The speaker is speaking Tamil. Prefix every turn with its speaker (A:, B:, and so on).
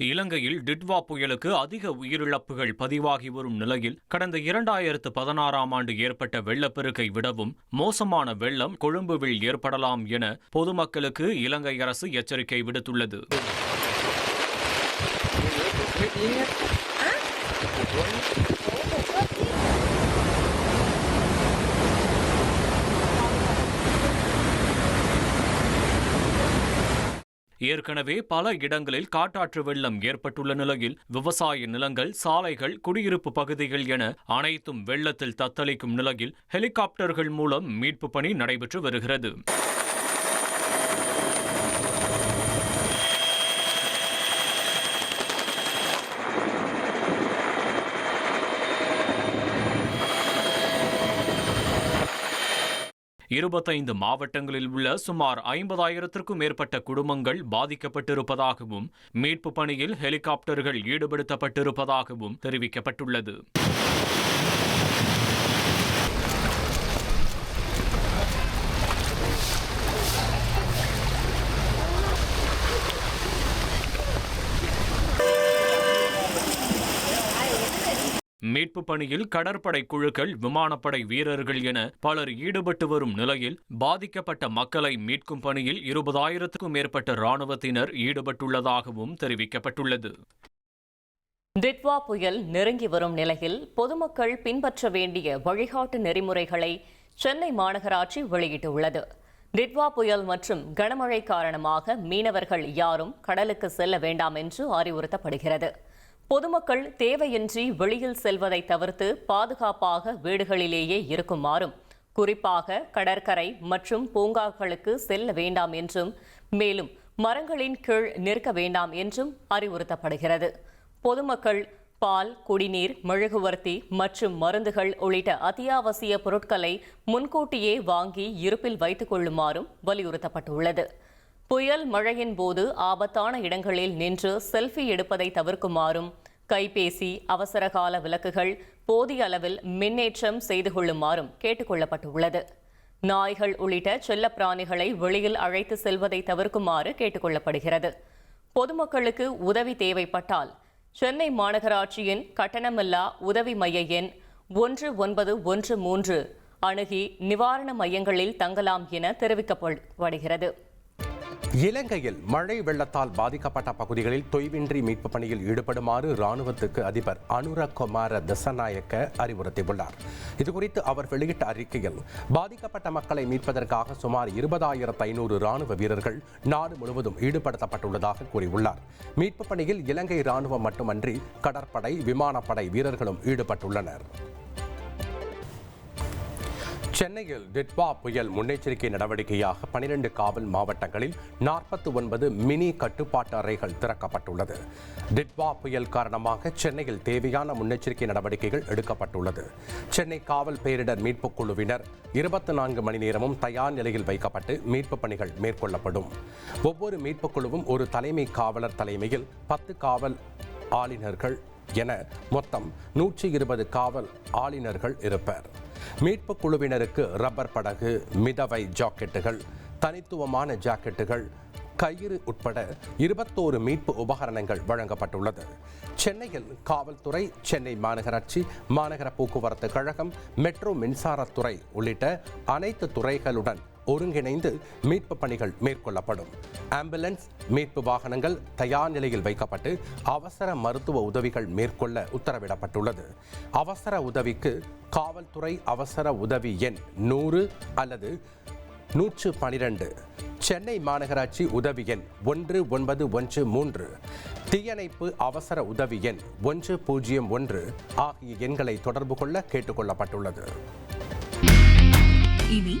A: இலங்கையில் டிட்வா புயலுக்கு அதிக உயிரிழப்புகள் பதிவாகி வரும் நிலையில் கடந்த இரண்டாயிரத்து பதினாறாம் ஆண்டு ஏற்பட்ட வெள்ளப்பெருக்கை விடவும் மோசமான வெள்ளம் கொழும்புவில் ஏற்படலாம் என பொதுமக்களுக்கு இலங்கை அரசு எச்சரிக்கை விடுத்துள்ளது. ஏற்கனவே பல இடங்களில் காட்டாற்று வெள்ளம் ஏற்பட்டுள்ள நிலையில் விவசாய நிலங்கள் சாலைகள் குடியிருப்பு பகுதிகள் என அனைத்தும் வெள்ளத்தில் தத்தளிக்கும் நிலையில் ஹெலிகாப்டர்கள் மூலம் மீட்பு பணி நடைபெற்று வருகிறது. இருபத்தைந்து மாவட்டங்களில் உள்ள சுமார் ஐம்பதாயிரத்திற்கும் மேற்பட்ட குடும்பங்கள் பாதிக்கப்பட்டிருப்பதாகவும் மீட்பு பணியில் ஹெலிகாப்டர்கள் ஈடுபடுத்தப்பட்டிருப்பதாகவும் தெரிவிக்கப்பட்டுள்ளது. மீட்பு பணியில் கடற்படை குழுக்கள் விமானப்படை வீரர்கள் என பலர் ஈடுபட்டு வரும் நிலையில் பாதிக்கப்பட்ட மக்களை மீட்கும் பணியில் இருபதாயிரத்துக்கும் மேற்பட்ட ராணுவத்தினர் ஈடுபட்டுள்ளதாகவும் தெரிவிக்கப்பட்டுள்ளது.
B: டிட்வா புயல் நெருங்கி வரும் நிலையில் பொதுமக்கள் பின்பற்ற வேண்டிய வழிகாட்டு நெறிமுறைகளை சென்னை மாநகராட்சி வெளியிட்டுள்ளது. டிட்வா புயல் மற்றும் கனமழை காரணமாக மீனவர்கள் யாரும் கடலுக்கு செல்ல வேண்டாம் என்று அறிவுறுத்தப்படுகிறது. பொதுமக்கள் தேவையின்றி வெளியில் செல்வதை தவிர்த்து பாதுகாப்பாக வீடுகளிலேயே இருக்குமாறும் குறிப்பாக கடற்கரை மற்றும் பூங்காக்களுக்கு செல்ல வேண்டாம் என்றும் மேலும் மரங்களின் கீழ் நிற்க வேண்டாம் என்றும் அறிவுறுத்தப்படுகிறது. பொதுமக்கள் பால் குடிநீர் மெழுகுவர்த்தி மற்றும் மருந்துகள் உள்ளிட்ட அத்தியாவசிய பொருட்களை முன்கூட்டியே வாங்கி இருப்பில் வைத்துக் கொள்ளுமாறும் வலியுறுத்தப்பட்டுள்ளது. புயல் மழையின் போது ஆபத்தான இடங்களில் நின்று செல்ஃபி எடுப்பதை தவிர்க்குமாறும் கைபேசி அவசரகால விளக்குகள் போதிய அளவில் மின்னேற்றம் செய்து கொள்ளுமாறும் கேட்டுக்கொள்ளப்பட்டுள்ளது. நாய்கள் உள்ளிட்ட செல்ல பிராணிகளை வெளியில் அழைத்து செல்வதை தவிர்க்குமாறு கேட்டுக்கொள்ளப்படுகிறது. பொதுமக்களுக்கு உதவி தேவைப்பட்டால் சென்னை மாநகராட்சியின் கட்டணமில்லா உதவி மைய எண் ஒன்று ஒன்பது ஒன்று மூன்று அணுகி நிவாரண மையங்களில் தங்கலாம் என தெரிவிக்கப்படுகிறது.
C: இலங்கையில் மழை வெள்ளத்தால் பாதிக்கப்பட்ட பகுதிகளில் தொய்வின்றி மீட்பு பணியில் ஈடுபடுமாறு ராணுவத்துக்கு அதிபர் அனுரகுமார தசநாயக்க அறிவுறுத்தியுள்ளார். இதுகுறித்து அவர் வெளியிட்ட அறிக்கையில் பாதிக்கப்பட்ட மக்களை மீட்பதற்காக சுமார் இருபதாயிரத்து ஐநூறு ராணுவ வீரர்கள் நாடு முழுவதும் ஈடுபடுத்தப்பட்டுள்ளதாக கூறியுள்ளார். மீட்பு பணியில் இலங்கை ராணுவம் மட்டுமன்றி கடற்படை விமானப்படை வீரர்களும் ஈடுபட்டுள்ளனர். சென்னையில் டிட்வா புயல் முன்னெச்சரிக்கை நடவடிக்கையாக பனிரெண்டு காவல் மாவட்டங்களில் நாற்பத்தி ஒன்பது மினி கட்டுப்பாட்டு அறைகள் திறக்கப்பட்டுள்ளது. டிட்வா புயல் காரணமாக சென்னையில் தேவையான முன்னெச்சரிக்கை நடவடிக்கைகள் எடுக்கப்பட்டுள்ளது. சென்னை காவல் பேரிடர் மீட்புக் குழுவினர் இருபத்தி நான்கு மணி நேரமும் தயார் நிலையில் வைக்கப்பட்டு மீட்புப் பணிகள் மேற்கொள்ளப்படும். ஒவ்வொரு மீட்புக் குழுவும் ஒரு தலைமை காவலர் தலைமையில் பத்து காவல் ஆளுநர்கள் என மொத்தம் நூற்றி இருபது காவல் ஆளுநர்கள் இருப்பர். மீட்பு குழுவினருக்கு ரப்பர் படகு மிதவை ஜாக்கெட்டுகள் தனித்துவமான ஜாக்கெட்டுகள் கயிறு உட்பட இருபத்தோரு மீட்பு உபகரணங்கள் வழங்கப்பட்டுள்ளது. சென்னையில் காவல்துறை சென்னை மாநகராட்சி மாநகர போக்குவரத்து கழகம் மெட்ரோ மின்சாரத்துறை உள்ளிட்ட அனைத்து துறைகளுடன் ஒருங்கிணைந்து மீட்பு பணிகள் மேற்கொள்ளப்படும். ஆம்புலன்ஸ் மீட்பு வாகனங்கள் தயார் நிலையில் வைக்கப்பட்டு அவசர மருத்துவ உதவிகள் மேற்கொள்ள உத்தரவிடப்பட்டுள்ளது. அவசர உதவிக்கு காவல்துறை அவசர உதவி எண் நூறு அல்லது நூற்று பனிரெண்டு. சென்னை மாநகராட்சி உதவி எண் ஒன்று ஒன்பது ஒன்று மூன்று. தீயணைப்பு அவசர உதவி எண் ஒன்று பூஜ்ஜியம் ஒன்று ஆகிய எண்களை தொடர்பு கொள்ள கேட்டுக்கொள்ளப்பட்டுள்ளது.
D: இனி